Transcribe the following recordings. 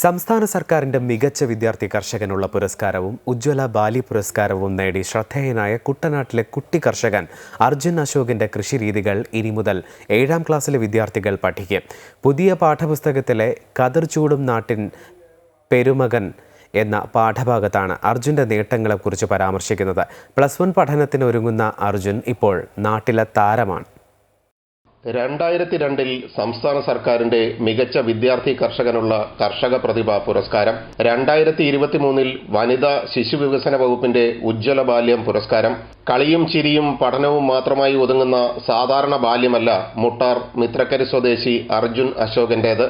സംസ്ഥാന സർക്കാരിന്റെ മികച്ച വിദ്യാർത്ഥി കർഷകനുള്ള പുരസ്കാരവും ഉജ്ജ്വല ബാലി പുരസ്കാരവും നേടി ശ്രദ്ധേയനായ കുട്ടനാട്ടിലെ കുട്ടി കർഷകൻ അർജുൻ അശോകിന്റെ കൃഷിരീതികൾ ഇനി മുതൽ ഏഴാം ക്ലാസ്സിലെ വിദ്യാർത്ഥികൾ പഠിക്കും. പുതിയ പാഠപുസ്തകത്തിലെ കതിർചൂടും നാട്ടിൻ പെരുമകൻ എന്ന പാഠഭാഗത്താണ് അർജുന്റെ നേട്ടങ്ങളെക്കുറിച്ച് പരാമർശിക്കുന്നത്. പ്ലസ് വൺ പഠനത്തിന് ഒരുങ്ങുന്ന അർജുൻ ഇപ്പോൾ നാട്ടിലെ താരമാണ്. രണ്ടായിരത്തി രണ്ടിൽ സംസ്ഥാന സർക്കാരിന്റെ മികച്ച വിദ്യാർത്ഥി കർഷകനുള്ള കർഷക പ്രതിഭ പുരസ്കാരം. രണ്ടായിരത്തി ഇരുപത്തിമൂന്നിൽ വനിതാ ശിശു വികസന വകുപ്പിന്റെ ഉജ്ജ്വല ബാല്യം പുരസ്കാരം. കളിയും ചിരിയും പഠനവും മാത്രമായി ഒതുങ്ങുന്ന സാധാരണ ബാല്യമല്ല മുട്ടാർ മിത്രക്കരി സ്വദേശി അർജുൻ അശോകന്റേത്.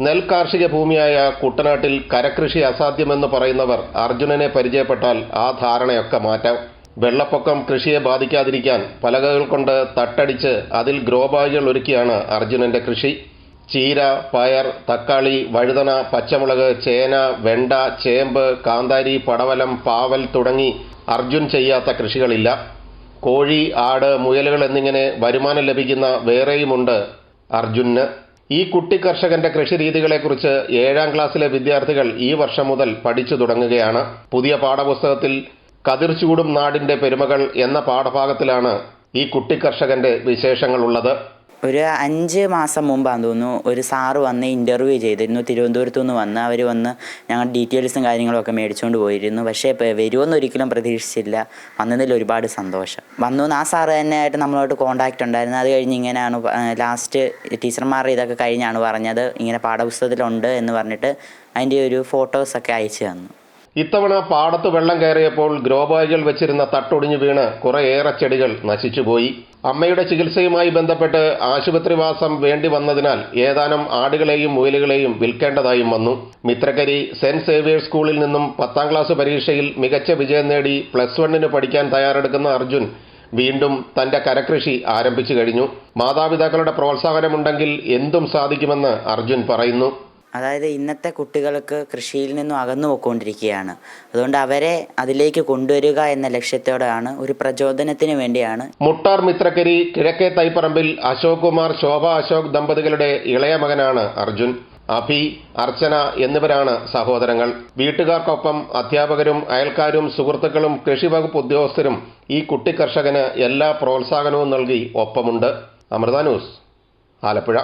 നെൽ കാർഷിക ഭൂമിയായ കുട്ടനാട്ടിൽ കരകൃഷി അസാധ്യമെന്ന് പറയുന്നവർ അർജുനനെ പരിചയപ്പെട്ടാൽ ആ ധാരണയൊക്കെ മാറ്റാം. വെള്ളപ്പൊക്കം കൃഷിയെ ബാധിക്കാതിരിക്കാൻ പലകകൾ കൊണ്ട് തട്ടടിച്ച് അതിൽ ഗ്രോ ബാഗുകൾ ഒരുക്കിയാണ് അർജുനന്റെ കൃഷി. ചീര പയർ തക്കാളി വഴുതന പച്ചമുളക് ചേന വെണ്ട ചേമ്പ് കാന്താരി പടവലം പാവൽ തുടങ്ങി അർജുൻ ചെയ്യാത്ത കൃഷികളില്ല. കോഴി ആട് മുയലുകൾ എന്നിങ്ങനെ വരുമാനം ലഭിക്കുന്ന വേറെയുമുണ്ട് അർജുന്. ഈ കുട്ടി കർഷകന്റെ കൃഷി രീതികളെക്കുറിച്ച് ഏഴാം ക്ലാസ്സിലെ വിദ്യാർത്ഥികൾ ഈ വർഷം മുതൽ പഠിച്ചു തുടങ്ങുകയാണ്. പുതിയ പാഠപുസ്തകത്തിൽ കതിർചൂടും നാടിന്റെ പെരുമകൾ എന്ന പാഠഭാഗത്തിലാണ് ഈ കുട്ടി കർഷകന്റെ വിശേഷങ്ങളുള്ളത്. ഒരു അഞ്ച് മാസം മുമ്പാന്ന് തോന്നുന്നു ഒരു സാറ് വന്ന് ഇന്റർവ്യൂ ചെയ്തിരുന്നു തിരുവനന്തപുരത്തു നിന്ന് വന്ന് അവർ വന്ന് ഞങ്ങൾ ഡീറ്റെയിൽസും കാര്യങ്ങളൊക്കെ മേടിച്ചുകൊണ്ട് പോയിരുന്നു. പക്ഷേ വരുമെന്ന് ഒരിക്കലും പ്രതീക്ഷിച്ചില്ല. വന്നതിൽ ഒരുപാട് സന്തോഷം. വന്നു ആ സാറ് തന്നെ ആയിട്ട് നമ്മളോട്ട് കോൺടാക്റ്റ് ഉണ്ടായിരുന്നു. അത് കഴിഞ്ഞ് ഇങ്ങനെയാണ് ലാസ്റ്റ് ടീച്ചർമാരുടെ ഇതൊക്കെ കഴിഞ്ഞാണ് പറഞ്ഞത്. ഇങ്ങനെ പാഠപുസ്തകത്തിലുണ്ട് എന്ന് പറഞ്ഞിട്ട് അതിന്റെ ഒരു ഫോട്ടോസൊക്കെ അയച്ചു തന്നു. ഇത്തവണ പാടത്ത് വെള്ളം കയറിയപ്പോൾ ഗ്രോ ബാഗുകൾ വെച്ചിരുന്ന തട്ടൊടിഞ്ഞു വീണ് കുറേയേറെ ചെടികൾ നശിച്ചുപോയി. അമ്മയുടെ ചികിത്സയുമായി ബന്ധപ്പെട്ട് ആശുപത്രിവാസം വേണ്ടി വന്നതിനാൽ ഏതാനും ആടുകളെയും മുയലുകളെയും വിൽക്കേണ്ടതായും വന്നു. മിത്രക്കരി സെന്റ് സേവിയേഴ്സ് സ്കൂളിൽ നിന്നും പത്താം ക്ലാസ് പരീക്ഷയിൽ മികച്ച വിജയം നേടി പ്ലസ് വണ്ണിന് പഠിക്കാൻ തയ്യാറെടുക്കുന്ന അർജുൻ വീണ്ടും തന്റെ കരകൃഷി ആരംഭിച്ചു കഴിഞ്ഞു. മാതാപിതാക്കളുടെ പ്രോത്സാഹനമുണ്ടെങ്കിൽ എന്തും സാധിക്കുമെന്ന് അർജുൻ പറയുന്നു. അതായത് ഇന്നത്തെ കുട്ടികൾക്ക് കൃഷിയിൽ നിന്നും അകന്നു പോയിക്കൊണ്ടിരിക്കുകയാണ്. അതുകൊണ്ട് അവരെ അതിലേക്ക് കൊണ്ടുവരിക എന്ന ലക്ഷ്യത്തോടെയാണ് ഒരു പ്രചോദനത്തിന് വേണ്ടിയാണ്. മുട്ടാർ മിത്രക്കരി കിഴക്കേ തൈപ്പറമ്പിൽ അശോക് കുമാർ ശോഭ അശോക് ദമ്പതികളുടെ ഇളയ മകനാണ് അർജുൻ. അഭി അർച്ചന എന്നിവരാണ് സഹോദരങ്ങൾ. വീട്ടുകാർക്കൊപ്പം അധ്യാപകരും അയൽക്കാരും സുഹൃത്തുക്കളും കൃഷിവകുപ്പ് ഉദ്യോഗസ്ഥരും ഈ കുട്ടി കർഷകന് എല്ലാ പ്രോത്സാഹനവും നൽകി ഒപ്പമുണ്ട്. അമൃത ന്യൂസ് ആലപ്പുഴ.